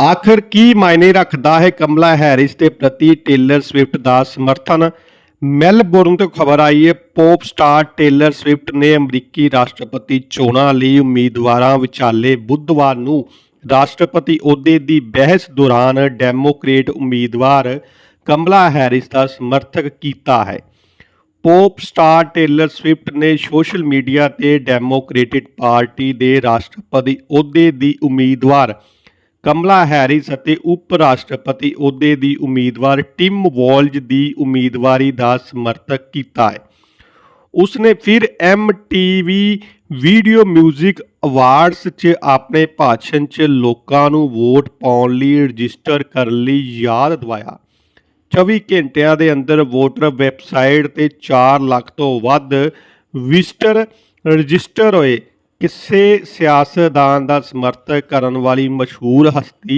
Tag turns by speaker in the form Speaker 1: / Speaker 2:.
Speaker 1: ਆਖਰ ਕੀ ਮਾਇਨੇ ਰੱਖਦਾ ਹੈ ਕਮਲਾ ਹੈਰਿਸ ਦੇ ਪ੍ਰਤੀ ਟੇਲਰ ਸਵਿਫਟ ਦਾ ਸਮਰਥਨ? ਮੈਲਬੌਰਨ ਤੋਂ ਖਬਰ ਆਈ ਹੈ, ਪੌਪ ਸਟਾਰ ਟੇਲਰ ਸਵਿਫਟ ਨੇ ਅਮਰੀਕੀ ਰਾਸ਼ਟਰਪਤੀ ਚੋਣਾਂ ਲਈ ਉਮੀਦਵਾਰਾਂ ਵਿਚਾਲੇ ਬੁੱਧਵਾਰ ਨੂੰ ਰਾਸ਼ਟਰਪਤੀ ਅਹੁਦੇ ਦੀ ਬਹਿਸ ਦੌਰਾਨ ਡੈਮੋਕ੍ਰੇਟ ਉਮੀਦਵਾਰ ਕਮਲਾ ਹੈਰਿਸ ਦਾ ਸਮਰਥਕ ਕੀਤਾ ਹੈ। ਪੌਪ ਸਟਾਰ ਟੇਲਰ ਸਵਿਫਟ ਨੇ ਸੋਸ਼ਲ ਮੀਡੀਆ ਤੇ ਡੈਮੋਕ੍ਰੇਟਿਕ ਪਾਰਟੀ ਦੇ ਰਾਸ਼ਟਰਪਤੀ ਅਹੁਦੇ ਦੀ ਉਮੀਦਵਾਰ ਕਮਲਾ ਹੈਰਿਸ ਅਤੇ ਉਪ ਰਾਸ਼ਟਰਪਤੀ ਅਹੁਦੇ ਦੀ ਉਮੀਦਵਾਰ ਟਿਮ ਵੋਲਜ ਦੀ ਉਮੀਦਵਾਰੀ ਦਾ ਸਮਰਥਕ ਕੀਤਾ ਹੈ। ਉਸਨੇ ਫਿਰ MTV ਵੀਡੀਓ 뮤직 ਅਵਾਰਡਸ 'ਚ ਆਪਣੇ ਭਾਸ਼ਣ 'ਚ ਲੋਕਾਂ ਨੂੰ ਵੋਟ ਪਾਉਣ ਲਈ ਰਜਿਸਟਰ ਕਰਨ ਲਈ ਯਾਦ ਦਿਵਾਇਆ। 24 ਘੰਟਿਆਂ ਦੇ ਅੰਦਰ ਵੋਟਰ ਵੈਬਸਾਈਟ ਤੇ 4 ਲੱਖ ਤੋਂ ਵੱਧ ਵਿਜ਼ਟਰ ਰਜਿਸਟਰ ਹੋਏ। ਕਿਸੇ ਸਿਆਸਤਦਾਨ ਦਾ ਸਮਰਥਨ ਕਰਨ ਵਾਲੀ ਮਸ਼ਹੂਰ ਹਸਤੀ